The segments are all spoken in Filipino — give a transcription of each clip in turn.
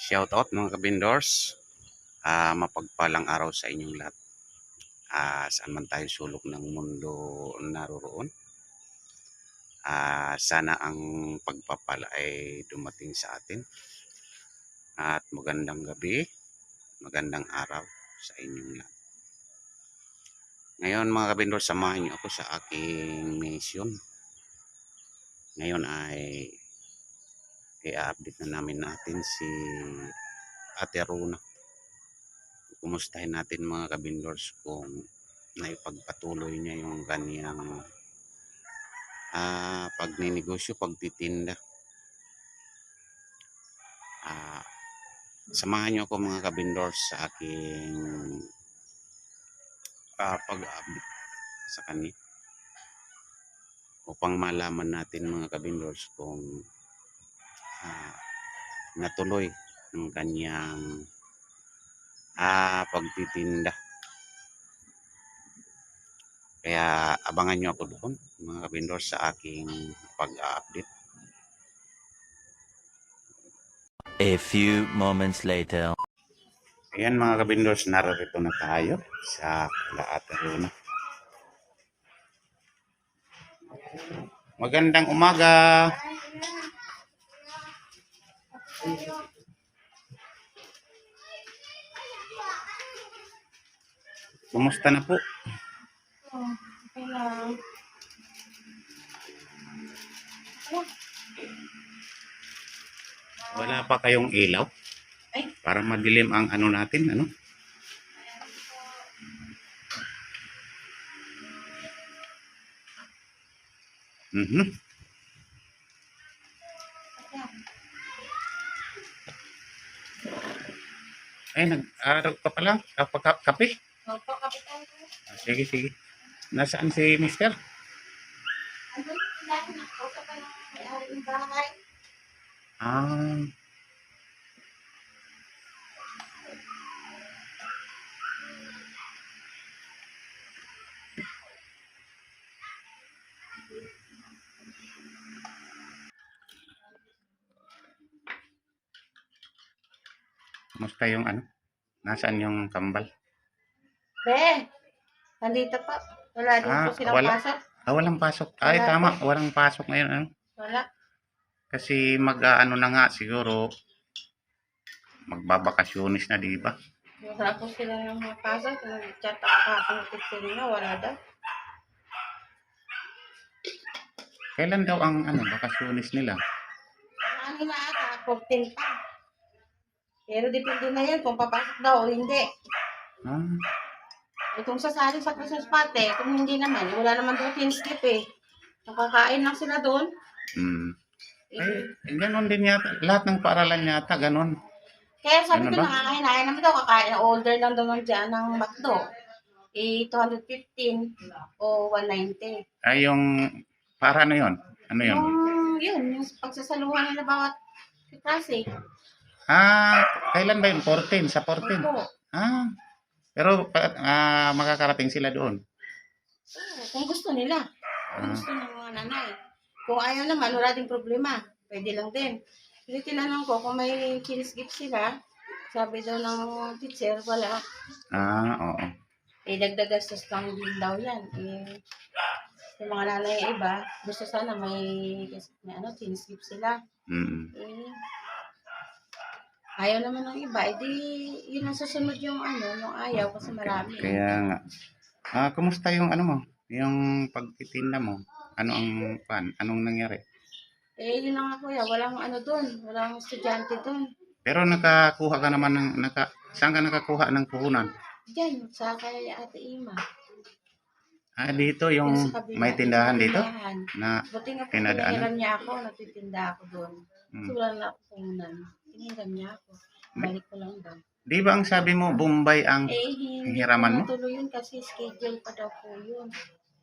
Shout out mga kabindors. Ah, mapagpalang araw sa inyong lahat. Ah, saan man tayo sulok ng mundo naroroon. Ah, sana ang pagpapala ay dumating sa atin. At magandang gabi, magandang araw sa inyong lahat. Ngayon mga kabindors, samahan niyo ako sa aking mission. Ngayon ay i-update na namin natin si Ate Runa. Kumustahin natin mga kabindors kung naipagpatuloy niya yung kanyang ah, pagninegosyo, pagtitinda. Ah, samahan niyo ako mga kabindors sa aking ah, pag-update sa kanya upang malaman natin mga kabindors kung ah, natuloy ng kanyang ah, pagtitinda. Kaya abangan nyo ako doon mga kabindors sa aking pag-update. A few moments later. Ayan mga kabindors, narito na tayo sa Laat Aruna. Magandang umaga. Kumusta na po? Oh, okay lang. Wala pa kayong ilaw? Ay. Para madilim ang ano natin, ano? Mhm. Ay, nag-aaral ka pala? Kapag kape? Opo, kapitan ko. Ah, Sige, sige. Nasaan si mister? Ano dahil nakausa pa ng may-ari ng bahay? Ah. Kumusta yung ano? Nasaan yung kambal? Be, nandito pa. Wala din Ah, po silang wala. pasok. Ah, walang pasok. Ay, Wala tama. Walang pasok ngayon. Ano? Wala. Kasi mag-ano na nga siguro magbabakasyonis na, di ba? Wala po sila ng mga pasok. Nag-chat ako kahapon ng nila. Wala daw. Kailan daw ang ano, bakasyonis nila? Ano na ata? 14 pa. Pero depende na yan kung papasok daw o hindi. Ah, Eh, kung sasali sa Christmas party, kung hindi naman, eh, wala naman doon kinskip eh. Nakakain lang sila doon. hmm. Eh, Ay, ganon din yata. Lahat ng paaralan yata, ganon. Kaya sabi Ano ko ba? nakakain-kain naman daw, kakain, order lang daw ng dyan ng McDo. Eh, 215 o 190. Ay, yung, para ano yun? Ano yun? Yung, yun, yung pagsasaluhan nila bawat klase. Ah, kailan ba yun? 14, sa 14. Opo. Ah, pero ah, makakarating sila doon. Oo, kung gusto nila. Kung Ah. gusto ng mga nanay. Kung ayaw naman, wala ding problema. Pwede lang din. Hindi tinanong ko kung may kinis gift sila. Sabi daw ng teacher, wala. Ah, oo. Eh, dagdag gastos lang din daw yan. Eh, yung mga nanay iba, gusto sana may, may ano, kinis gift sila. Mm. Eh, ayaw naman ng iba. Eh, di, yun ang susunod yung ano, yung ayaw kasi marami. Kaya nga. Ah, kumusta yung ano mo? Yung pagtitinda mo? Ano ang pan? Anong nangyari? Eh, yun lang ako ya. Walang ano doon. Walang estudyante doon. Pero nakakuha ka naman ng naka saan ka nakakuha ng puhunan? Diyan, sa kay Ate Ima. Ah, dito yung may tindahan dito na Buti nga po, niya ako. Nagtitinda ako doon. Hmm. So, wala na ako Pinahiram niya ako. Balik ko lang daw. Di ba ang sabi mo Bombay ang Eh, hindi hiraman mo? natuloy yun kasi schedule pa daw po yun.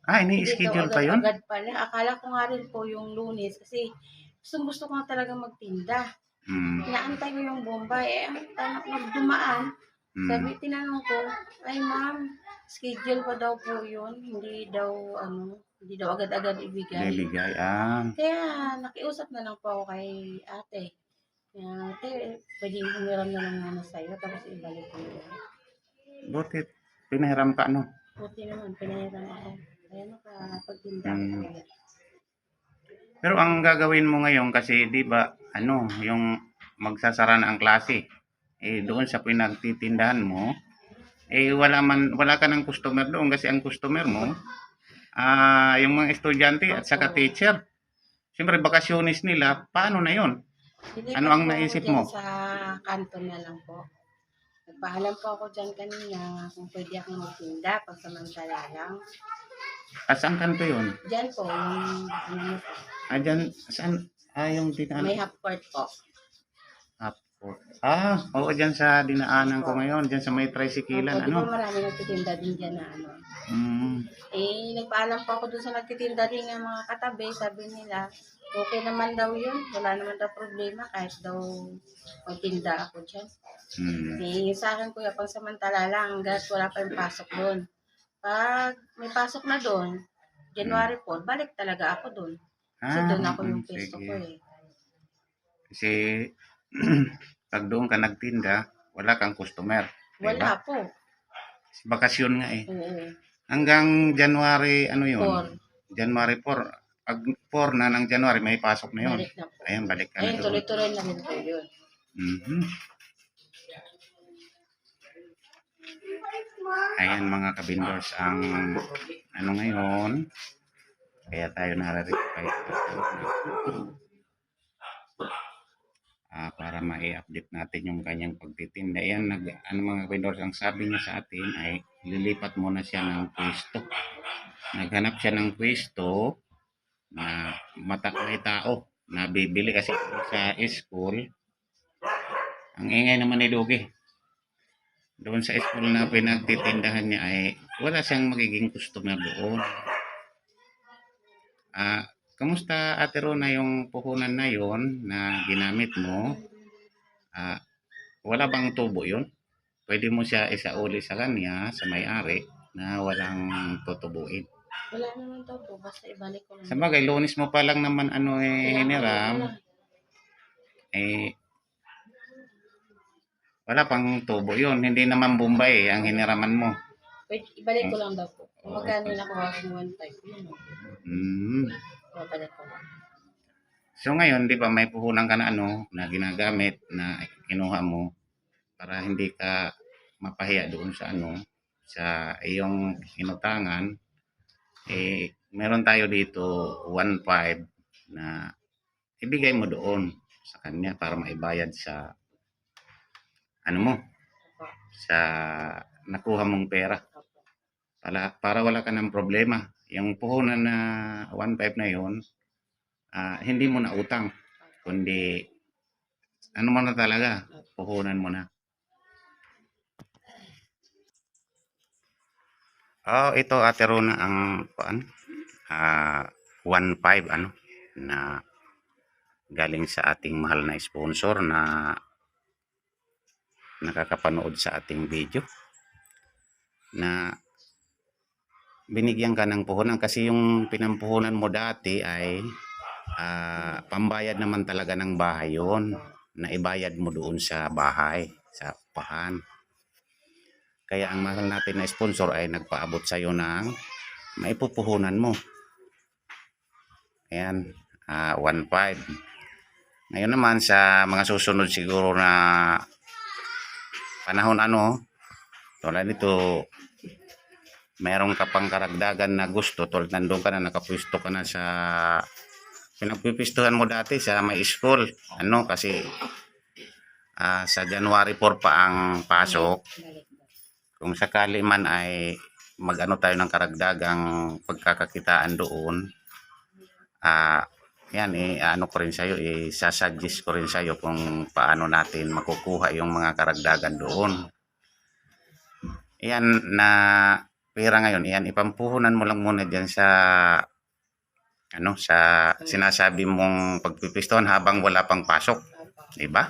Ah, ini-schedule pa yun? Agad pala. Akala ko nga rin po yung lunes kasi gusto gusto ko nga talaga magtinda. Hmm. Inaantay ko yung Bombay. Eh, ang tanak nagdumaan. hmm. Sabi, tinanong ko, ay ma'am, schedule pa daw po yun. Hindi daw, ano, hindi daw agad-agad ibigay. Bibigay. Ah, Kaya, nakiusap na lang po ako kay ate. Kaya, ate, pwede humiram na lang muna sa'yo, tapos ibalik ko yun. Buti, pinahiram ka, ano? Buti naman, pinahiram ako. Kaya nakapagtinda Mm. ako. Pero ang gagawin mo ngayon kasi 'di ba ano, yung magsasara na ang klase. Eh doon sa pinagtitindahan mo, eh wala man wala ka ng customer doon kasi ang customer mo ah yung mga estudyante at saka teacher. Siyempre bakasyonis nila, paano na 'yon? Dilipat Ano ang po naisip dyan mo? Sa kanto na lang po. Nagpaalam po ako dyan kanina kung pwede akong magtinda pagsamantala lang. Ah, saan kanto 'yon? Dyan po, yung ano po. Ah, dyan, saan? Ah, yung dinaan. May half court po. Ah, oo, dyan sa dinaanan ko ngayon, dyan sa may tricyclean, Opo, di ano? marami nagtitinda din dyan na ano. Mm, Eh, nagpaalam po ako dun sa nagtitinda din ng mga katabi. Sabi nila, okay naman daw yun. Wala naman daw problema kahit daw magtinda ako dyan. mm. Eh, sa akin kuya, pang samantala lang hanggat wala pa yung pasok doon. Pag may pasok na doon, January 4, balik talaga ako doon. Kasi doon ako yung mm, sige. ko eh. Kasi pag doon ka nagtinda, wala kang customer. Wala Diba? po. Bakasyon nga eh. Oo. Hanggang January, ano yun? 4, January 4. Pag 4 na ng January, may pasok na yun. balik na po. Ayan, balik ka na Ayun, doon. tuloy-tuloy na rin po yun. Mhm. Ayan mga kabindors ang ano ngayon. Kaya tayo narareply ah para ma-update natin yung kanyang pagtitinda. Ayan, nag, ano mga kabindors, ang sabi niya sa atin ay lilipat muna siya ng pwesto. Naghanap siya ng pwesto na mata may tao na bibili kasi sa school ang ingay naman ni Dugi. Doon sa school na pinagtitindahan niya ay wala siyang magiging customer doon. Ah, kamusta Ate Rona yung puhunan na yon na ginamit mo? Ah, wala bang tubo yon? Pwede mo siya isauli sa kanya, sa may-ari, na walang tutubuin. Wala naman po, basta ibalik ko lang. Sa bagay, lunis mo pa lang naman ano eh, hiniram. eh wala pang tubo yun. Hindi naman Bombay ang hiniraman mo. Wait, ibalik ko lang daw po. Magkano yung nakuha ko one time. Mm. So ngayon, di ba may puhunan ka na ano, na ginagamit, na kinuha mo para hindi ka mapahiya doon sa ano, sa iyong inutangan. Eh, meron tayo dito 1.5 na ibigay mo doon sa kanya para maibayad sa ano mo, sa nakuha mong pera. Para, para wala ka ng problema. Yung puhunan na 1.5 na yon ah, hindi mo na utang, kundi ano mo na talaga, puhunan mo na. Oh, ito Ate Rona ang paan? Ah, 1.5 ano na galing sa ating mahal na sponsor na nakakapanood sa ating video na binigyan ka ng puhunan kasi yung pinampuhunan mo dati ay ah, pambayad naman talaga ng bahay yon na ibayad mo doon sa bahay sa upahan. Kaya ang mahal natin na sponsor ay nagpaabot sa iyo ng maipupuhunan mo. Ayan ah, 1.5 ngayon naman sa mga susunod siguro na panahon ano tulad nito meron ka pang karagdagan na gusto tulad nandun ka na nakapwisto ka na sa pinagpipistuhan mo dati sa may school. Ano kasi ah, sa January 4 pa ang pasok. Kung sakali man ay magano tayo ng karagdagang pagkakakitaan doon ah yan eh ano ko rin sa'yo eh sasuggest ko rin sa'yo kung paano natin makukuha yung mga karagdagan doon. Yan na pera ngayon yan ipampuhunan mo lang muna diyan sa ano sa sinasabi mong pagpipistohan habang wala pang pasok di ba?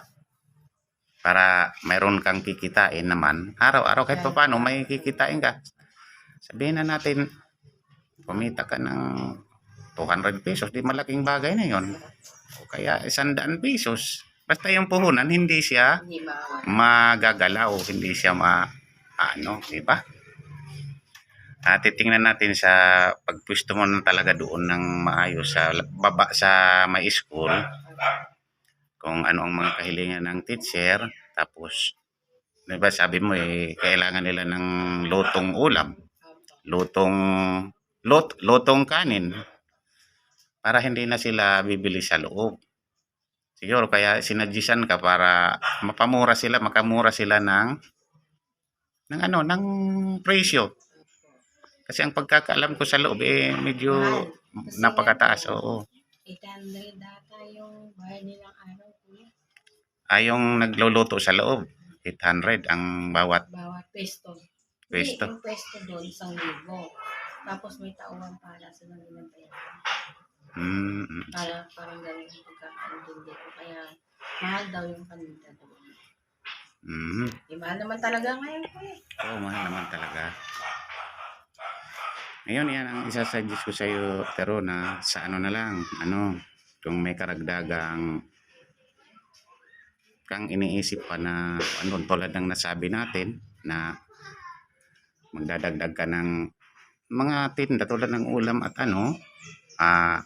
Para mayroon kang kikitain naman. Araw-araw kahit pa paano may kikitain ka. Sabihin na natin, kumita ka ng 200 pesos. Di malaking bagay na yon. O kaya isandaan pesos. Basta yung puhunan, hindi siya magagalaw, hindi siya ma ano, di ba? At titingnan natin sa pagpwesto mo na talaga doon ng maayos sa baba sa may school. Kung ano ang mga kahilingan ng teacher. Tapos di ba sabi mo eh kailangan nila ng lutong ulam. Lutong lot, lutong kanin. Para hindi na sila bibili sa loob. Siguro kaya sinadjisan ka para mapamura sila makamura sila ng ng ano ng presyo kasi ang pagkakaalam ko sa loob eh medyo. Kasi napakataas ano, oo 800 data yung bayad nilang araw, kuya. ay yung nagluluto sa loob 800 ang bawat Bawat pesto. Pesto? Hindi, yung pesto doon, isang libo. Tapos may tauhan para sa nang ilang bayaran. mm, mm. Para, parang ganun yung pagkakaintindi ko. Kaya, mahal daw yung kanita doon. mm. Eh, mahal naman talaga ngayon ko eh. Oo, mahal naman talaga. Ngayon, yan ang isasuggest ko sa iyo, pero na sa ano na lang, ano, kung may karagdagang kang iniisip pa na ano, tulad ng nasabi natin na magdadagdag ka ng mga tinda tulad ng ulam at ano, ah,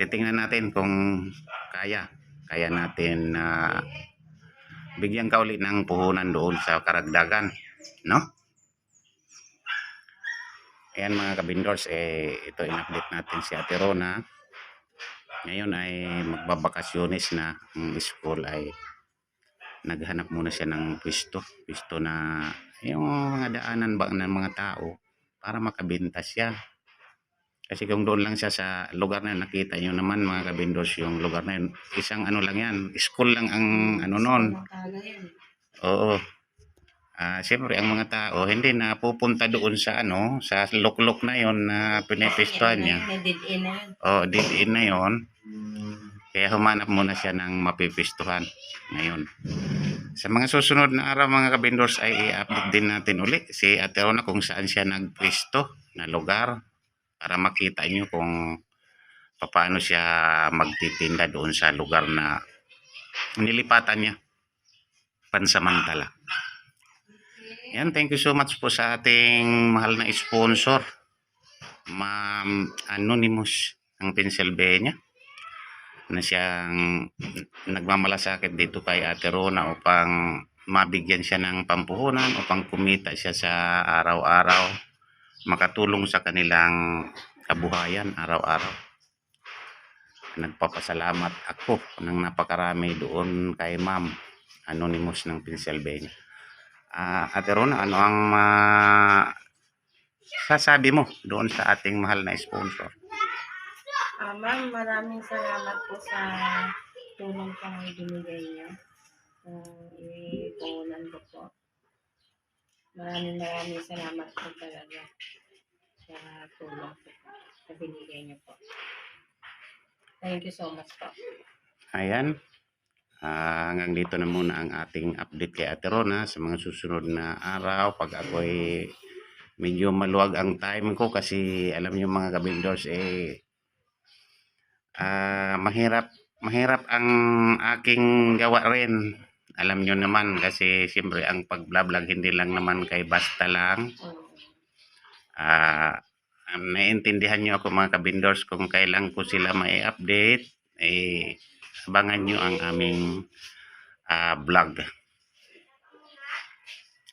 titingnan natin kung kaya, kaya natin na bigyan ka ulit ng puhunan doon sa karagdagan, no? Ayan mga kabindors, eh, ito in-update natin si Ate Rona. Ngayon ay magbabakasyones na ang school ay naghanap muna siya ng pwesto. Pwesto na yung mga daanan ba ng mga tao para makabenta siya. Kasi kung doon lang siya sa lugar na yun, nakita nyo naman mga kabindors yung lugar na yun. Isang ano lang yan, school lang ang ano noon. Oo. Ah, siyempre ang mga tao hindi na pupunta doon sa ano, sa luklok na 'yon na pinepistuhan niya. Oh, dead end na 'yon. Kaya humanap muna siya ng mapipistuhan ngayon. Sa mga susunod na araw mga kabindors ay i-update din natin uli si Ate Rona kung saan siya nagpwesto na lugar para makita nyo kung paano siya magtitinda doon sa lugar na nilipatan niya pansamantala. Yan, thank you so much po sa ating mahal na sponsor. Ma'am Anonymous ng Pennsylvania na siyang nagmamalasakit dito kay Ate Rona upang mabigyan siya ng pampuhunan upang kumita siya sa araw-araw makatulong sa kanilang kabuhayan araw-araw. Nagpapasalamat ako ng napakarami doon kay Ma'am Anonymous ng Pennsylvania. Ah, Ate Rona, ano ang ma- sasabi mo doon sa ating mahal na sponsor? Ah, ma'am, maraming salamat po sa tulong po na binigay niyo. Kung ipunan ko po. Maraming maraming salamat po talaga sa tulong po na binigay niyo po. Thank you so much po. Ayan. Ah, hanggang dito na muna ang ating update kay Ate Rona sa mga susunod na araw. Pag ako'y medyo maluwag ang time ko kasi alam niyo mga kabindors eh ah, mahirap mahirap ang aking gawa rin. Alam niyo naman kasi siyempre ang pag-vlog hindi lang naman kay basta lang. Um, naiintindihan niyo ako mga kabindors kung kailan ko sila may update eh abangan niyo ang aming ah, vlog.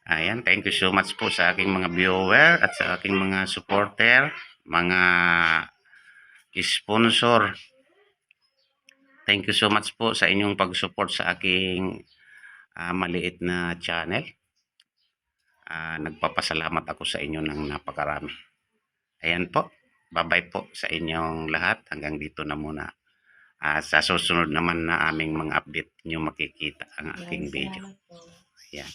Ayan, thank you so much po sa aking mga viewer at sa aking mga supporter, mga sponsor. Thank you so much po sa inyong pag-support sa aking ah, maliit na channel. Ah, nagpapasalamat ako sa inyo ng napakarami. Ayan po. Bye-bye po sa inyong lahat. Hanggang dito na muna. Ah, sa susunod naman na aming mga update nyo makikita ang aking video. Ayan.